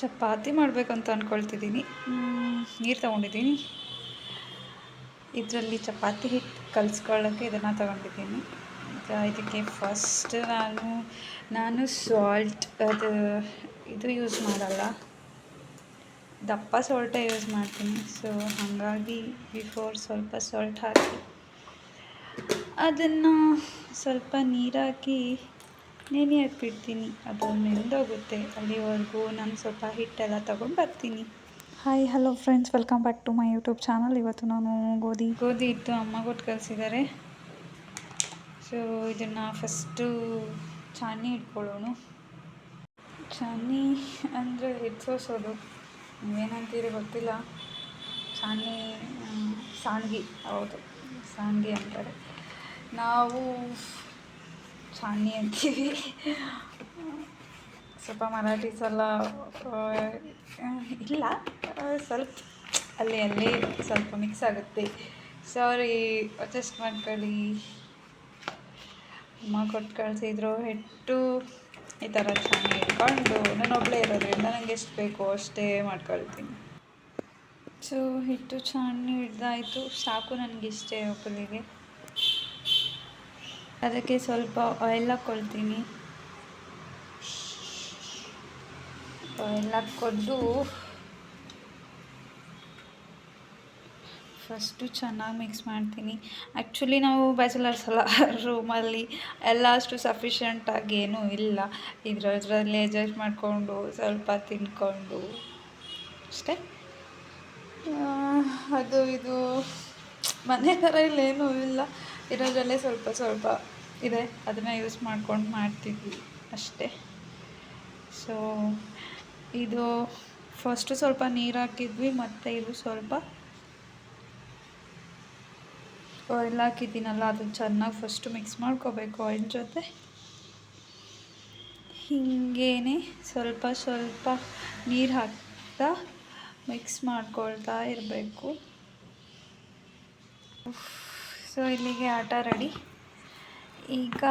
ಚಪಾತಿ ಮಾಡಬೇಕು ಅಂತ ಅಂದ್ಕೊಳ್ತಿದ್ದೀನಿ ನೀರು ತೊಗೊಂಡಿದ್ದೀನಿ. ಇದರಲ್ಲಿ ಚಪಾತಿ ಹಿಟ್ಟು ಕಲಿಸ್ಕೊಳ್ಳೋಕ್ಕೆ ಇದನ್ನು ತೊಗೊಂಡಿದ್ದೀನಿ. ಇದಕ್ಕೆ ಫಸ್ಟ್ ನಾನು ನಾನು ಸಾಲ್ಟ್ ಅದು ಇದು ಯೂಸ್ ಮಾಡಲ್ಲ. ದಪ್ಪ ಸಾಲ್ಟೇ ಯೂಸ್ ಮಾಡ್ತೀನಿ. ಸೊ ಹಾಗಾಗಿ ಬಿಫೋರ್ ಸ್ವಲ್ಪ ಸಾಲ್ಟ್ ಹಾಕಿ ಅದನ್ನು ಸ್ವಲ್ಪ ನೀರಾಕಿ ನೆನೆ ಹಾಕ್ಬಿಡ್ತೀನಿ ಅದು ನೆಂದೋಗುತ್ತೆ ಅಲ್ಲಿವರೆಗೂ ನಾನು ಸ್ವಲ್ಪ ಹಿಟ್ಟೆಲ್ಲ ತೊಗೊಂಡು ಬರ್ತೀನಿ hi hello friends welcome back to my YouTube channel ಇವತ್ತು ನಾನು ಗೋಧಿ. ಗೋಧಿ ಇತ್ತು ಅಮ್ಮ ಕೊಟ್ಟು ಕಲಿಸಿದ್ದಾರೆ ಸೊ ಇದನ್ನು ಫಸ್ಟು ಚಾನಿ ಇಟ್ಕೊಳ್ಳೋಣ ಚಾನಿ ಅಂದರೆ ಹೆಚ್ಚೋಸೋದು ಸೋಸೋದು ನೀವೇನಂತೀರಿ ಗೊತ್ತಿಲ್ಲ. ಚಾನಿ ಸಾಣ್ಗಿ. ಹೌದು. ಸಾಣ್ಗಿ ಅಂತಾರೆ. ನಾವು ಚಾಣಿ ಅಂತೀವಿ ಸ್ವಲ್ಪ ಮರಾಠೀಸ್ ಎಲ್ಲ ಇಲ್ಲ ಸ್ವಲ್ಪ ಅಲ್ಲಿ ಅಲ್ಲಿ ಸ್ವಲ್ಪ ಮಿಕ್ಸ್ ಆಗುತ್ತೆ. ಸಾರಿ ಅಡ್ಜಸ್ಟ್ ಮಾಡ್ಕೊಳ್ಳಿ. ಅಮ್ಮ ಕೊಟ್ಟು ಕಳಿಸಿದ್ರು, ಹಿಟ್ಟು. ಈ ಥರ ಚೆನ್ನಾಗಿ ಇಟ್ಕೊಂಡು, ನಾನು ಒಬ್ಬಳೇ ಇರೋದ್ರಿಂದ ನನಗೆ ಎಷ್ಟು ಬೇಕೋ ಅಷ್ಟೇ ಮಾಡ್ಕೊಳ್ತೀನಿ. ಸೊ ಹಿಟ್ಟು ಚೆನ್ನಾಗಿ ಹಿಡ್ದಾಯಿತು. ಸಾಕು ನನಗಿಷ್ಟೇ ಒಬ್ಬರಿಗೆ ಅದಕ್ಕೆ ಸ್ವಲ್ಪ ಆಯಿಲ್ ಹಾಕ್ಕೊಳ್ತೀನಿ ಆಯಿಲ್ ಹಾಕ್ಕೊಂಡು ಫಸ್ಟು ಚೆನ್ನಾಗಿ ಮಿಕ್ಸ್ ಮಾಡ್ತೀನಿ. ಆ್ಯಕ್ಚುಲಿ ನಾವು ಬ್ಯಾಚುಲರ್ಸ್ ಅಲ್ಲ ರೂಮಲ್ಲಿ ಎಲ್ಲ ಅಷ್ಟು ಸಫಿಷಿಯಂಟಾಗಿ ಏನೂ ಇಲ್ಲ. ಇದರದ್ರಲ್ಲೇ ಅಡ್ಜಸ್ಟ್ ಮಾಡಿಕೊಂಡು ಸ್ವಲ್ಪ ತಿನ್ಕೊಂಡು. ಅಷ್ಟೇ. ಅದು ಇದು. ಮನೆ ಥರ ಇಲ್ಲೇನೂ ಇಲ್ಲ. ಇರೋದ್ರಲ್ಲೇ ಸ್ವಲ್ಪ ಸ್ವಲ್ಪ ಇದೆ. ಅದನ್ನು ಯೂಸ್ ಮಾಡ್ಕೊಂಡು ಮಾಡ್ತಿದ್ವಿ ಅಷ್ಟೇ. ಸೊ ಇದು ಫಸ್ಟು ಸ್ವಲ್ಪ ನೀರು ಹಾಕಿದ್ವಿ, ಮತ್ತು ಇದು ಸ್ವಲ್ಪ ಆಯಿಲ್ ಹಾಕಿದ್ದೀನಲ್ಲ, ಅದು ಚೆನ್ನಾಗಿ ಫಸ್ಟು ಮಿಕ್ಸ್ ಮಾಡ್ಕೋಬೇಕು ಆಯಿಲ್ ಜೊತೆ. ಹೀಗೇನೆ ಸ್ವಲ್ಪ ಸ್ವಲ್ಪ ನೀರು ಹಾಕ್ತಾ ಮಿಕ್ಸ್ ಮಾಡ್ಕೊಳ್ತಾ ಇರಬೇಕು. ಸೊ ಇಲ್ಲಿಗೆ ಆಟ ರೆಡಿ ಈಗ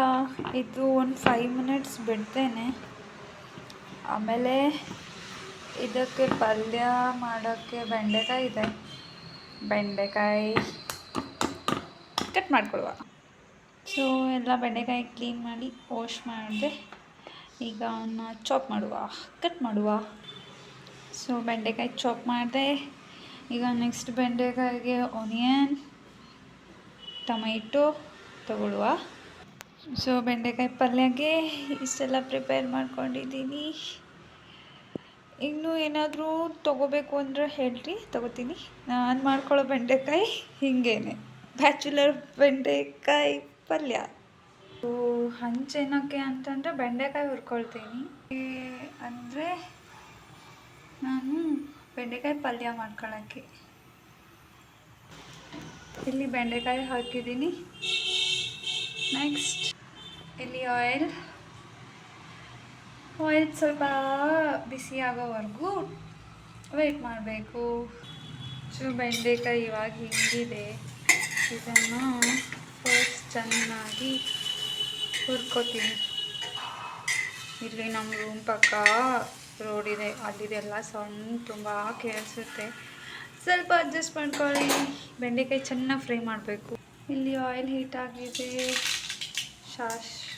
ಇದು ಒಂದು ಫೈವ್ ಮಿನಿಟ್ಸ್ ಬಿಡ್ತೇನೆ. ಆಮೇಲೆ ಇದಕ್ಕೆ ಪಲ್ಯ ಮಾಡೋಕ್ಕೆ ಬೆಂಡೆಕಾಯಿ ಇದೆ. ಬೆಂಡೆಕಾಯಿ ಕಟ್ ಮಾಡಿಕೊಡುವ. ಸೊ ಎಲ್ಲ ಬೆಂಡೆಕಾಯಿ ಕ್ಲೀನ್ ಮಾಡಿ ವಾಶ್ ಮಾಡಿದೆ, ಈಗ ಅವನ್ನ ಚಾಪ್ ಮಾಡುವ. ಕಟ್ ಮಾಡುವ. ಸೊ ಬೆಂಡೆಕಾಯಿ ಚಾಪ್ ಮಾಡಿದೆ. ಈಗ ನೆಕ್ಸ್ಟ್ ಬೆಂಡೆಕಾಯಿಗೆ ಆನಿಯನ್ ಟೊಮೆಟೊ ತಗೊಳ್ಳುವ. ಸೊ ಬೆಂಡೆಕಾಯಿ ಪಲ್ಯಗೆ ಇಷ್ಟೆಲ್ಲ ಪ್ರಿಪೇರ್ ಮಾಡ್ಕೊಂಡಿದ್ದೀನಿ. ಇನ್ನೂ ಏನಾದರೂ ತೊಗೋಬೇಕು ಅಂದರೆ ಹೇಳ್ರಿ, ತೊಗೋತೀನಿ. ನಾನು ಮಾಡ್ಕೊಳ್ಳೋ ಬೆಂಡೆಕಾಯಿ ಹೀಗೇನೆ. ಬ್ಯಾಚುಲರ್ ಬೆಂಡೆಕಾಯಿ ಪಲ್ಯ. ಹಂಚೇನಕ್ಕೆ ಅಂತಂದರೆ ಬೆಂಡೆಕಾಯಿ ಹುರ್ಕೊಳ್ತೀನಿ. ಅಂದರೆ ನಾನು ಬೆಂಡೆಕಾಯಿ ಪಲ್ಯ ಮಾಡ್ಕೊಳ್ಳೋಕ್ಕೆ. ಇಲ್ಲಿ ಬೆಂಡೆಕಾಯಿ ಹಾಕಿದ್ದೀನಿ. ನೆಕ್ಸ್ಟ್ ಇಲ್ಲಿ ಆಯಿಲ್ ಆಯಿಲ್ ಸ್ವಲ್ಪ ಬಿಸಿ ಆಗೋವರೆಗೂ ವೆಯ್ಟ್ ಮಾಡಬೇಕು. ಚೂ ಬೆಂಡೆಕಾಯಿ ಇವಾಗ ಹಿಂಗಿದೆ. ಇದನ್ನು ಫಸ್ಟ್ ಚೆನ್ನಾಗಿ ಹುರ್ಕೋತೀನಿ. ಇಲ್ಲಿ ನಮ್ಮ ರೂಮ್ ಪಕ್ಕ ರೋಡಿದೆ ಅಲ್ಲಿದೆಲ್ಲ ಸಣ್ಣ ತುಂಬ ಕೇಳಿಸುತ್ತೆ. ಸ್ವಲ್ಪ ಅಡ್ಜಸ್ಟ್ ಮಾಡ್ಕೊಳ್ಳಿ. ಬೆಂಡೆಕಾಯಿ ಚೆನ್ನಾಗಿ ಫ್ರೈ ಮಾಡಬೇಕು. ಇಲ್ಲಿ ಆಯಿಲ್ ಹೀಟ್ ಆಗಿದೆ. ಶಾಶ್.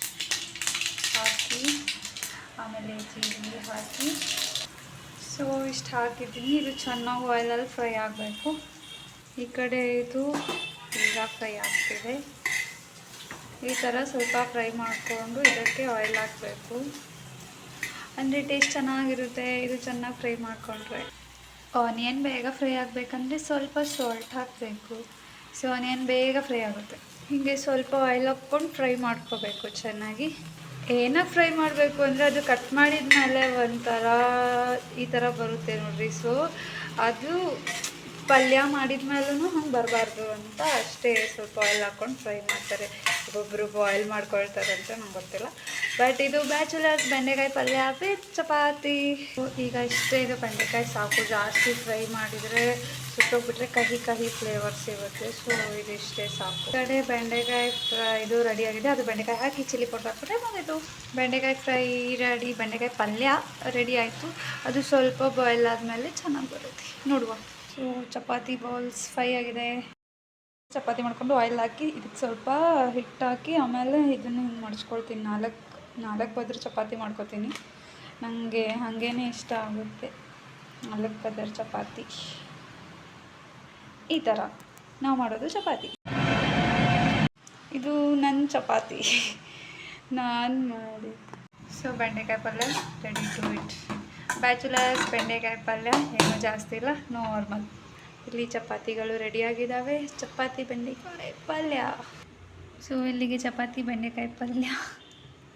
ಹಾಕಿ, ಆಮೇಲೆ ಜೀರಿಗೆ ಹಾಕಿ. ಸೊ ಇಷ್ಟು ಹಾಕಿದ್ದೀನಿ. ಇದು ಚೆನ್ನಾಗಿ ಆಯಿಲಲ್ಲಿ ಫ್ರೈ ಆಗಬೇಕು. ಈ ಕಡೆ ಇದು ಈಗ ಫ್ರೈ ಆಗ್ತಿದೆ. ಈ ಥರ ಸ್ವಲ್ಪ ಫ್ರೈ ಮಾಡಿಕೊಂಡು ಇದಕ್ಕೆ ಆಯಿಲ್ ಹಾಕಬೇಕು. ಅಂದರೆ ಟೇಸ್ಟ್ ಚೆನ್ನಾಗಿರುತ್ತೆ. ಇದು ಚೆನ್ನಾಗಿ ಫ್ರೈ ಮಾಡಿಕೊಂಡ್ರೆ. ಆನಿಯನ್ ಬೇಗ ಫ್ರೈ ಆಗಬೇಕಂದ್ರೆ ಸ್ವಲ್ಪ ಸಾಲ್ಟ್ ಹಾಕಬೇಕು. ಸೊ ಆನಿಯನ್ ಬೇಗ ಫ್ರೈ ಆಗುತ್ತೆ. ಹೀಗೆ ಸ್ವಲ್ಪ ಆಯಿಲ್ ಹಾಕ್ಕೊಂಡು ಫ್ರೈ ಮಾಡ್ಕೋಬೇಕು ಚೆನ್ನಾಗಿ. ಏನಕ್ಕೆ ಫ್ರೈ ಮಾಡಬೇಕು ಅಂದರೆ ಅದು ಕಟ್ ಮಾಡಿದ ಮೇಲೆ ಒಂಥರ ಈ ಥರ ಬರುತ್ತೆ ನೋಡಿರಿ. ಸೊ ಅದು ಪಲ್ಯ ಮಾಡಿದ್ಮೇಲೂ ಹಂಗೆ ಬರಬಾರ್ದು ಅಂತ ಅಷ್ಟೇ ಸ್ವಲ್ಪ ಆಯಿಲ್ ಹಾಕ್ಕೊಂಡು ಫ್ರೈ ಮಾಡ್ತಾರೆ. ಒಬ್ಬೊಬ್ಬರು ಬಾಯ್ಲ್ ಮಾಡ್ಕೊಳ್ತಾರೆ ಅಂತ ನಂಗೆ ಗೊತ್ತಿಲ್ಲ. ಬಟ್ ಇದು ಬ್ಯಾಚುಲರ್ಸ್ ಬೆಂಡೆಕಾಯಿ ಪಲ್ಯ ವಿತ್ ಚಪಾತಿ. ಈಗ ಇಷ್ಟೇ ಇದು ಬೆಂಡೆಕಾಯಿ ಸಾಕು. ಜಾಸ್ತಿ ಫ್ರೈ ಮಾಡಿದರೆ ಸುಟ್ಟೋಗ್ಬಿಟ್ರೆ ಕಹಿ ಕಹಿ ಫ್ಲೇವರ್ ಸಿಗುತ್ತೆ. ಸೊ ಇದಿಷ್ಟೇ ಸಾಕು. ಈ ಕಡೆ ಬೆಂಡೆಕಾಯಿ ಫ್ರೈ ಇದು ರೆಡಿಯಾಗಿದೆ ಅದು ಬೆಂಡೆಕಾಯಿ ಹಾಕಿ ಚಿಲ್ಲಿ ಪೌಡರ್ ಹಾಕ್ಬಿಟ್ರೆ ಮುಗಿದು ಬೆಂಡೆಕಾಯಿ ಫ್ರೈ ರೆಡಿ ಬೆಂಡೆಕಾಯಿ ಪಲ್ಯ ರೆಡಿ ಆಯಿತು. ಅದು ಸ್ವಲ್ಪ ಬಾಯ್ಲ್ ಆದಮೇಲೆ ಚೆನ್ನಾಗಿ ಬರುತ್ತೆ. ನೋಡುವ. ಸೊ ಚಪಾತಿ ಬಾಲ್ಸ್ ಫ್ರೈ ಆಗಿದೆ. ಚಪಾತಿ ಮಾಡಿಕೊಂಡು ಆಯಿಲ್ ಹಾಕಿ ಇದಕ್ಕೆ ಸ್ವಲ್ಪ ಹಿಟ್ಟು ಹಾಕಿ ಆಮೇಲೆ ಇದನ್ನು ಹಿಂಗೆ ಮಡಿಸ್ಕೊಳ್ತೀನಿ. ನಾಲ್ಕು ನಾಲ್ಕು ಪದ್ರ ಚಪಾತಿ ಮಾಡ್ಕೊತೀನಿ. ನನಗೆ ಹಾಗೇನೆ ಇಷ್ಟ ಆಗುತ್ತೆ. ನಾಲ್ಕು ಪದರ ಚಪಾತಿ. ಈ ಥರ ನಾವು ಮಾಡೋದು ಚಪಾತಿ. ಇದು ನನ್ನ ಚಪಾತಿ. ನಾನು ಮಾಡಿ ಸೊ ಬೆಂಡೆಕಾಯಿ ಪಲ್ಯ ರೆಡಿ ಟು ಇಟ್ ಬ್ಯಾಚುಲರ್ಸ್ ಬೆಂಡೆಕಾಯಿ ಪಲ್ಯ, ಏನೂ ಜಾಸ್ತಿ ಇಲ್ಲ ನಾರ್ಮಲ್ ಇಲ್ಲಿ ಚಪಾತಿಗಳು ರೆಡಿಯಾಗಿದ್ದಾವೆ. ಚಪಾತಿ ಬೆಂಡೆಕಾಯಿ ಪಲ್ಯ. ಸೊ ಇಲ್ಲಿಗೆ ಚಪಾತಿ ಬೆಂಡೆಕಾಯಿ ಪಲ್ಯ.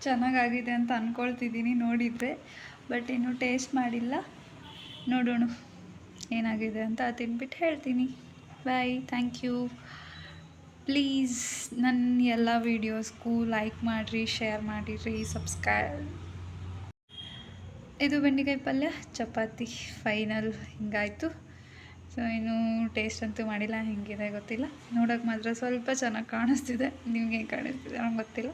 ಚೆನ್ನಾಗಾಗಿದೆ ಅಂತ ಅಂದ್ಕೊಳ್ತಿದ್ದೀನಿ ನೋಡಿದರೆ ಬಟ್ ಇನ್ನೂ ಟೇಸ್ಟ್ ಮಾಡಿಲ್ಲ. ನೋಡೋಣ, ಏನಾಗಿದೆ ಅಂತ ತಿನ್ಬಿಟ್ಟು ಹೇಳ್ತೀನಿ. ಬಾಯ್ ಥ್ಯಾಂಕ್ ಯು ಪ್ಲೀಸ್ ನನ್ನ ಎಲ್ಲ ವೀಡಿಯೋಸ್ಗೂ ಲೈಕ್ ಮಾಡಿರಿ ಶೇರ್ ಮಾಡಿರಿ ಸಬ್ಸ್ಕ್ರೈಬ್ ಇದು ಬೆಂಡೆಕಾಯಿ ಪಲ್ಯ, ಚಪಾತಿ ಫೈನಲ್ ಹಿಂಗಾಯಿತು. ಸೊ ಇನ್ನೂ ಟೇಸ್ಟ್ ಅಂತೂ ಮಾಡಿಲ್ಲ, ಹೆಂಗಿದೆ ಗೊತ್ತಿಲ್ಲ. ನೋಡೋಕೆ ಮಾತ್ರ ಸ್ವಲ್ಪ ಚೆನ್ನಾಗಿ ಕಾಣಿಸ್ತಿದೆ. ನಿಮ್ಗೆ ಹೆಂಗೆ ಕಾಣಿಸ್ತಿದೆ ನಂಗೆ ಗೊತ್ತಿಲ್ಲ.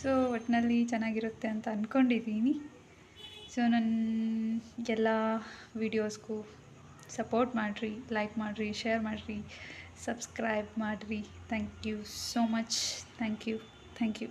ಸೊ ಒಟ್ಟಿನಲ್ಲಿ ಚೆನ್ನಾಗಿರುತ್ತೆ ಅಂತ ಅಂದ್ಕೊಂಡಿದ್ದೀನಿ ಸೊ ನನ್ನ ಎಲ್ಲ ವೀಡಿಯೋಸ್ಗೂ ಸಪೋರ್ಟ್ ಮಾಡಿರಿ ಲೈಕ್ ಮಾಡಿರಿ ಶೇರ್ ಮಾಡಿರಿ ಸಬ್ಸ್ಕ್ರೈಬ್ ಮಾಡಿರಿ. Thank you so much thank you thank you